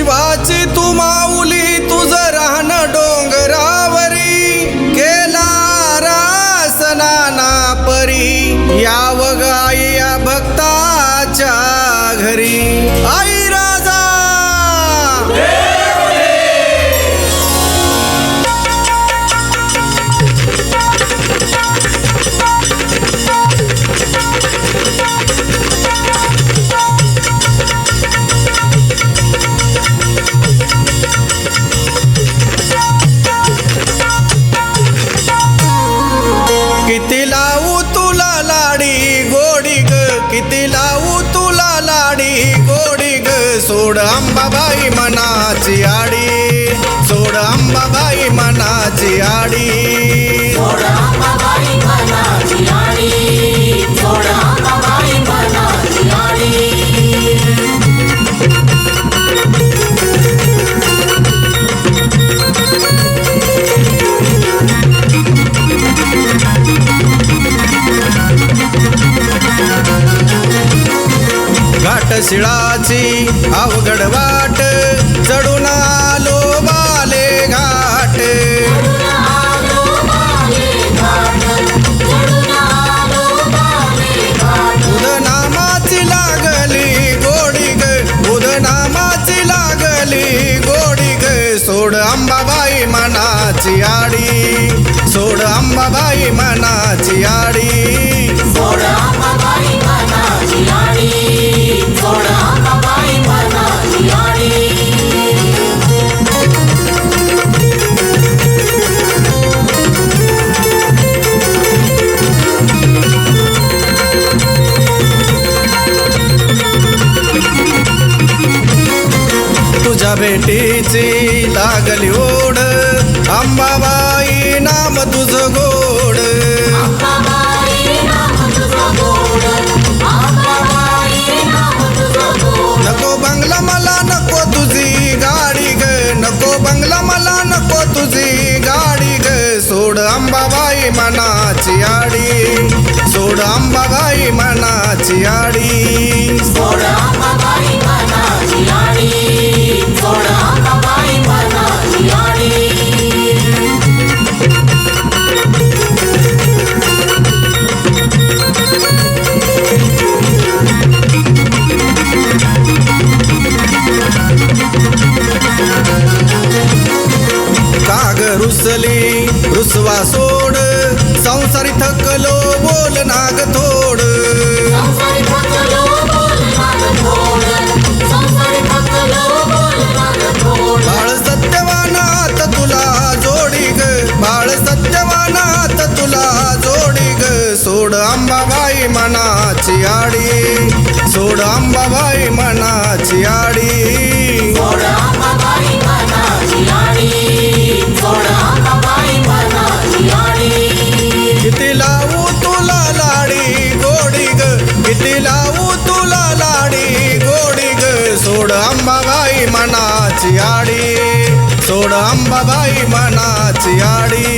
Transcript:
शिवाजी किती लावू तुला लाडी गोडी ग? किती लावू तुला लाडी गोडी ग? सोड अंबाबाई मनाची आडी सोड अंबाबाई मनाची आडी. शिळाची अवघड वाट चढून आलो बाले घाट. चढून उदनामाची लागली गोडी ग उदनामाची लागली गोडी ग. सोड अंबाबाई मनाची आडी सोड अंबाबाई मनाची आडी. तुझ्या भेटीची लागली ओढ. अंबाबाई नाम तुझ गोड. नको बंगला मला नको तुझी गाडी ग. नको बंगला मला नको तुझी गाडी ग. सोड अंबाबाई मनाची आडी. सोड अंबाबाई मनाची आडी. सोड अंबाबाई रुसली रुसवा सोड. संसारी थकलो बोल नाग थोड. बाळ सत्यवानात तुला जोडी ग. बाळ सत्यवानात तुला जोडी ग. सोड अंबाबाई मनाची आडी. सोड अंबाबाई मनाची आडी. किती लावू तुला लाडी. गोडी ग सोड अंबाबाई मनाची आडी. सोड अंबाबाई मनाची आडी.